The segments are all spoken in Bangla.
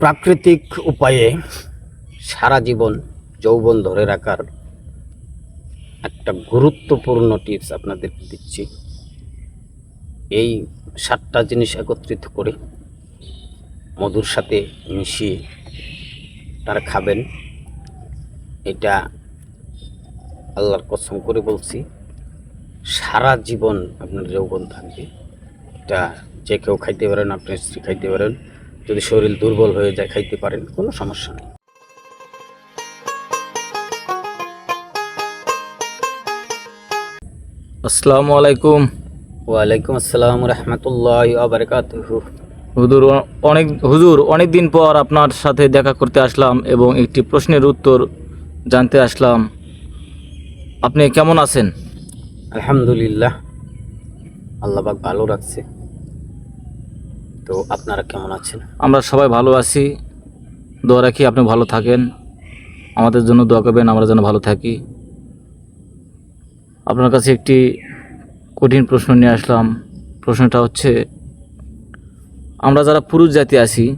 প্রাকৃতিক উপায়ে সারা জীবন যৌবন ধরে রাখার একটা গুরুত্বপূর্ণ টিপস আপনাদেরকে দিচ্ছি। এই সাতটা জিনিস একত্রিত করে মধুর সাথে মিশিয়ে তারা খাবেন। এটা আল্লাহর কসম করে বলছি, সারা জীবন আপনার যৌবন থাকবে। এটা যে কেউ খাইতে পারেন, আপনার স্ত্রী খাইতে পারেন যদি শরীর দুর্বল হয়ে যায় খাইতে পারেন কোনো সমস্যা নেই। আসসালামু আলাইকুম। ওয়ালাইকুম আসসালাম রহমতুল্লাহ আবরকাতহু হুজুর অনেক হুজুর অনেক দিন পর আপনার সাথে দেখা করতে আসলাম এবং একটি প্রশ্নের উত্তর জানতে আসলাম। আপনি কেমন আছেন? আলহামদুলিল্লাহ। আল্লাহ পাক ভালো রাখছে। তো আপনারা কেমন আছেন? আমরা সবাই ভালো আছি। দোয়া রাখি আপনি ভালো থাকেন। আমাদের জন্য দোয়া করবেন, আমরা যেন ভালো থাকি। আপনার কাছে একটি কঠিন প্রশ্ন নিয়ে আসলাম। প্রশ্নটা হচ্ছে, আমরা যারা পুরুষ জাতি আছি,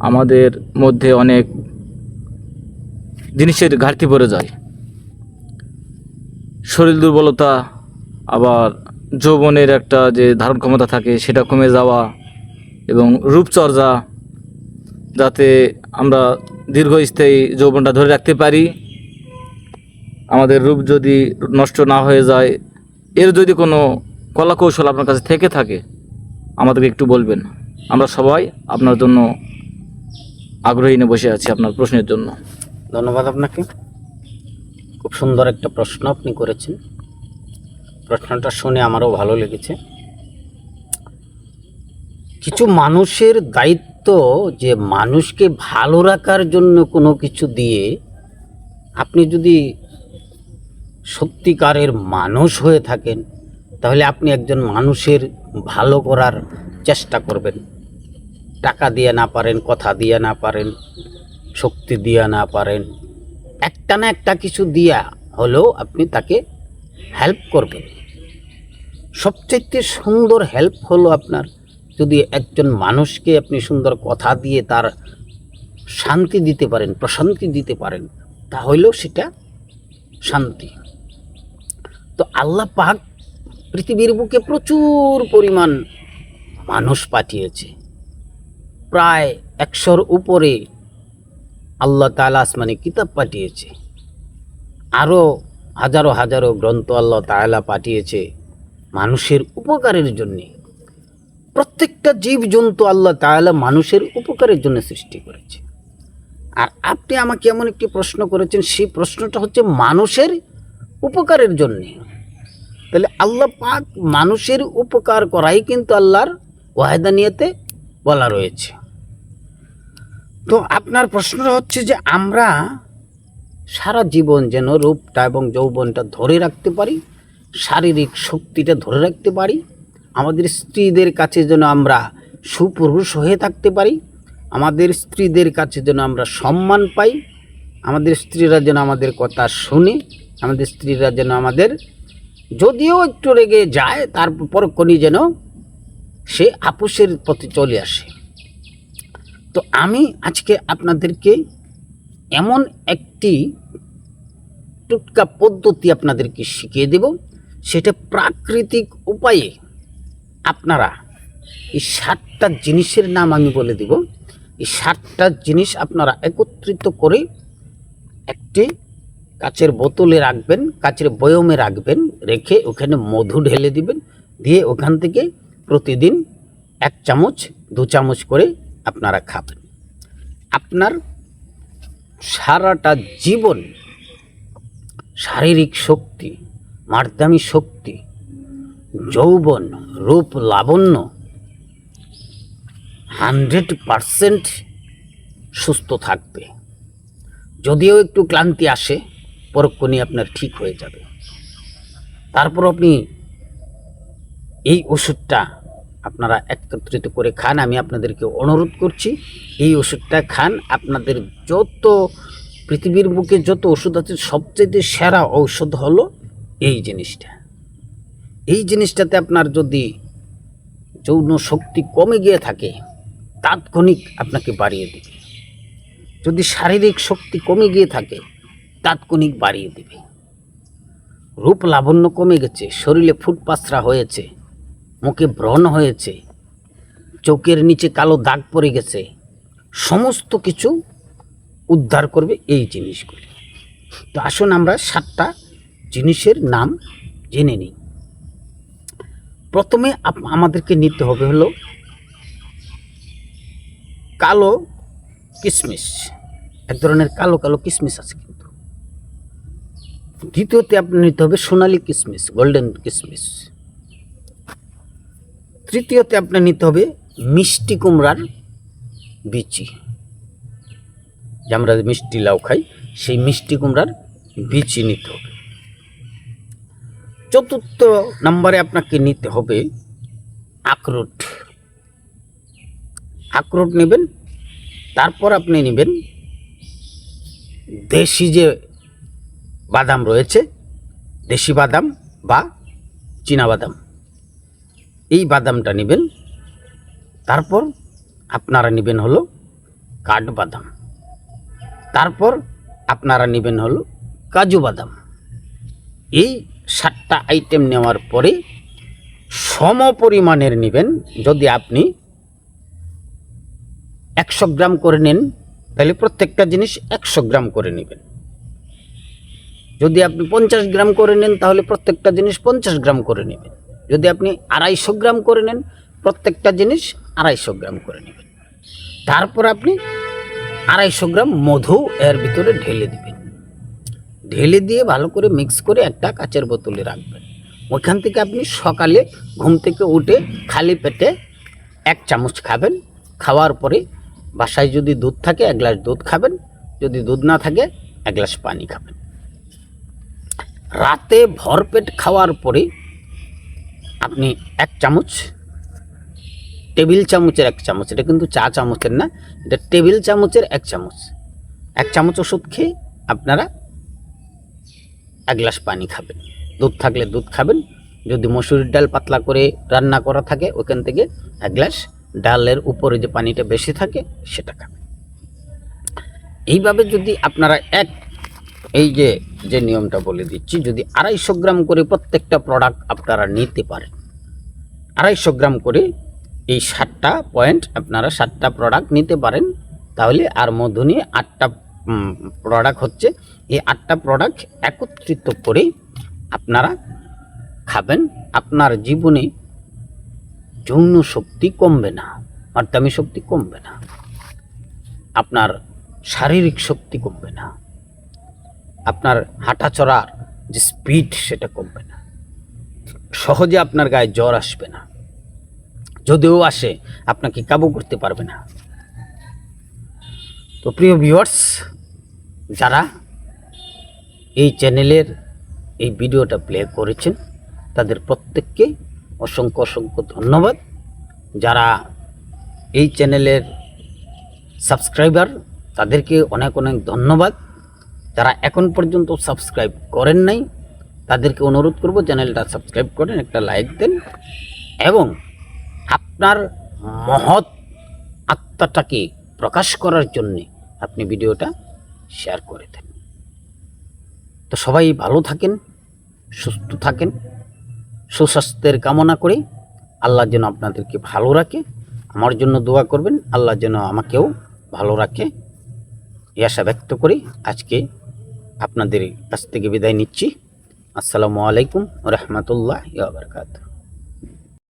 আমাদের মধ্যে অনেক জিনিসের ঘাটতি পড়ে যায়। শরীর দুর্বলতা, আবার যৌবনের একটা যে ধারণ ক্ষমতা থাকে, সেটা কমে যাওয়া এবং রূপচর্চা যাতে আমরা দীর্ঘস্থায়ী যৌবনটা ধরে রাখতে পারি। আমাদের রূপ যদি নষ্ট না হয়ে যায়, এর যদি কোনো কলা কৌশল আপনার কাছে থেকে থাকে, আমাদেরকে একটু বলবেন। আমরা সবাই আপনার জন্য আগ্রহী নিয়ে বসে আছি আপনার প্রশ্নের জন্য। ধন্যবাদ আপনাকে। খুব সুন্দর একটা প্রশ্ন আপনি করেছেন। প্রশ্নটা শুনে আমারও ভালো লেগেছে। কিছু মানুষের দায়িত্ব যে মানুষকে ভালো রাখার জন্য কোনো কিছু দিয়ে আপনি যদি সত্যিকারের মানুষ হয়ে থাকেন, তাহলে আপনি একজন মানুষের ভালো করার চেষ্টা করবেন। টাকা দিয়ে না পারেন, কথা দিয়ে না পারেন, শক্তি দিয়া না পারেন, একটা না একটা কিছু দিয়া হলেও আপনি তাকে হেল্প করবেন। সবচেয়ে সুন্দর হেল্প হলো আপনার যদি একজন মানুষকে আপনি সুন্দর কথা দিয়ে তার শান্তি দিতে পারেন, প্রশান্তি দিতে পারেন, তাহলেও সেটা শান্তি। তো আল্লাহ পাক পৃথিবীর বুকে প্রচুর পরিমাণ মানুষ পাঠিয়েছে। প্রায় একশোর উপরে আল্লাহ তালা আসমানে কিতাব পাঠিয়েছে। আরও হাজারো হাজারো গ্রন্থ আল্লাহ তাআলা পাঠিয়েছে মানুষের উপকারের জন্যে। প্রত্যেকটা জীবজন্তু আল্লাহ তাআলা মানুষের উপকারের জন্য সৃষ্টি করেছে। আর আপনি আমাকে এমন একটি প্রশ্ন করেছেন, সেই প্রশ্নটা হচ্ছে মানুষের উপকারের জন্যে। তাহলে আল্লাহ পাক মানুষের উপকার করাই কিন্তু আল্লাহর ওয়াহেদানিয়াতে বলা রয়েছে। তো আপনার প্রশ্নটা হচ্ছে যে আমরা সারা জীবন যেন রূপটা এবং যৌবনটা ধরে রাখতে পারি, শারীরিক শক্তিটা ধরে রাখতে পারি আমাদের স্ত্রীদের কাছে যেন আমরা সুপুরুষ হয়ে থাকতে পারি, আমাদের স্ত্রীদের কাছে যেন আমরা সম্মান পাই, আমাদের স্ত্রীরা যেন আমাদের কথা শুনে, আমাদের স্ত্রীরা যেন আমাদের যদিও একটু রেগে যায়, তারপর কোনি যেন সে আপোষের পথে চলে আসে। তো আমি আজকে আপনাদেরকে এমন একটি টুটকা পদ্ধতি আপনাদেরকে শিখিয়ে দেব, সেটা প্রাকৃতিক উপায়ে আপনারা এই সাতটা জিনিসের নাম আমি বলে দেব। এই সাতটা জিনিস আপনারা একত্রিত করে একটি কাচের বোতলে রাখবেন, কাচের বয়মে রাখবেন, রেখে ওখানে মধু ঢেলে দিবেন, দিয়ে ওখান থেকে প্রতিদিন এক চামচ, দু চামচ করে আপনারা খাবেন। আপনার সারাটা জীবন শারীরিক শক্তি মার্দামি শক্তি যৌবন, রূপ লাবণ্য। হান্ড্রেড পারসেন্ট সুস্থ থাকবে। যদিও একটু ক্লান্তি আসে পরক্ষণে আপনার ঠিক হয়ে যাবে। তারপর আপনি এই ওষুধটা আপনারা একত্রিত করে খান, আমি আপনাদেরকে অনুরোধ করছি, এই ওষুধটা খান। আপনাদের যত, পৃথিবীর বুকে যত ওষুধ আছে, সবচেয়ে সেরা ঔষধ হলো এই জিনিসটা। এই জিনিসটাতে আপনার যদি যৌন শক্তি কমে গিয়ে থাকে, তাৎক্ষণিক আপনাকে বাড়িয়ে দেবে। যদি শারীরিক শক্তি কমে গিয়ে থাকে, তাৎক্ষণিক বাড়িয়ে দেবে। রূপ লাবণ্য কমে গেছে, শরীরে ফুটপাসরা হয়েছে, মুখে ব্রণ হয়েছে, চোখের নিচে কালো দাগ পড়ে গেছে, সমস্ত কিছু উদ্ধার করবে এই জিনিসগুলি। তো আসুন আমরা সাতটা জিনিসের নাম জেনে নিই। প্রথমে আমাদেরকে নিতে হবে হলো কালো কিশমিশ এক ধরনের কালো কালো কিশমিশ আছে কিন্তু। দ্বিতীয়তে আপনার নিতে হবে সোনালি কিশমিশ গোল্ডেন কিশমিশ তৃতীয়তে আপনার নিতে হবে মিষ্টি কুমড়ার বিচি। যে আমরা মিষ্টি লাউ খাই, সেই মিষ্টি কুমড়ার বিচি নিতে হবে। চতুর্থ নম্বরে আপনাকে নিতে হবে আখরোট। আখরোট নেবেন, তারপর আপনি নেবেন দেশি যে বাদাম রয়েছে, দেশি বাদাম বা চীনা বাদাম। এই বাদামটা নেবেন, তারপর আপনারা নেবেন হলো কাঠবাদাম তারপর আপনারা নেবেন হলো কাজু বাদাম। এই সাতটা আইটেম নেওয়ার পরে সম পরিমাণের নেবেন। যদি আপনি একশো গ্রাম করে নেন, তাহলে প্রত্যেকটা জিনিস একশো গ্রাম করে নেবেন। যদি আপনি পঞ্চাশ গ্রাম করে নেন, তাহলে প্রত্যেকটা জিনিস পঞ্চাশ গ্রাম করে নেবেন। যদি আপনি আড়াইশো গ্রাম করে নেন, প্রত্যেকটা জিনিস আড়াইশো গ্রাম করে নেবেন। তারপর আপনি আড়াইশো গ্রাম মধু এর ভিতরে ঢেলে দিবেন। ঢেলে দিয়ে ভালো করে মিক্স করে একটা কাচের বোতলে রাখবেন। ওইখান থেকে আপনি সকালে ঘুম থেকে উঠে খালি পেটে এক চামচ খাবেন। খাওয়ার পরে বাসায় যদি দুধ থাকে, এক গ্লাস দুধ খাবেন। যদি দুধ না থাকে, এক গ্লাস পানি খাবেন। রাতে ভরপেট খাওয়ার পরে আপনি এক চামচ, টেবিল চামচের এক চামচ, এটা কিন্তু চা চামচের না, এটা টেবিল চামচের এক চামচ। এক চামচ ওষুধ খেয়ে আপনারা এক গ্লাস পানি খাবেন। দুধ থাকলে দুধ খাবেন। যদি মসুরির ডাল পাতলা করে রান্না করা থাকে, ওখান থেকে এক গ্লাস ডালের উপরে যে পানিটা বেশি থাকে, সেটা খাবেন। এইভাবে যদি আপনারা এক, এই যে যে নিয়মটা বলে দিচ্ছি, যদি আড়াইশো গ্রাম করে প্রত্যেকটা প্রোডাক্ট আপনারা নিতে পারেন। আড়াইশো গ্রাম করে এই সাতটা পয়েন্ট আপনারা সাতটা প্রোডাক্ট নিতে পারেন। তাহলে আর মধু নিয়ে আটটা প্রোডাক্ট হচ্ছে, এই আটটা প্রোডাক্ট একত্রিত করে আপনারা খাবেন। আপনার জীবনে যৌন শক্তি কমবে না মার্দামি শক্তি কমবে না, আপনার শারীরিক শক্তি কমবে না, আপনার হাঁটা চড়ার যে স্পিড সেটা কমবে না, সহজে আপনার গায়ে জ্বর আসবে না, যদিও আসে, আপনাকে কাবু করতে পারবে না। তো প্রিয় ভিউয়ার্স যারা এই চ্যানেলের এই ভিডিওটা প্লে করেছেন, তাদের প্রত্যেককে অসংখ্য অসংখ্য ধন্যবাদ। যারা এই চ্যানেলের সাবস্ক্রাইবার, তাদেরকে অনেক অনেক ধন্যবাদ। যারা এখন পর্যন্ত সাবস্ক্রাইব করেন নাই, তাদেরকে অনুরোধ করব চ্যানেলটা সাবস্ক্রাইব করেন, একটা লাইক দেন এবং আপনার মহৎ আত্মাটাকে প্রকাশ করার জন্যে আপনি ভিডিওটা শেয়ার করে দেন। তো সবাই ভালো থাকেন, সুস্থ থাকেন, সুস্বাস্থ্যের কামনা করে। আল্লাহ যেন আপনাদেরকে ভালো রাখে। আমার জন্য দোয়া করবেন, আল্লাহ যেন আমাকেও ভালো রাখে। এই আশা ব্যক্ত করি আজকে আপনাদের কাছ থেকে বিদায় নিচ্ছি। আসসালামু আলাইকুম রহমতুল্লাহ বারকাত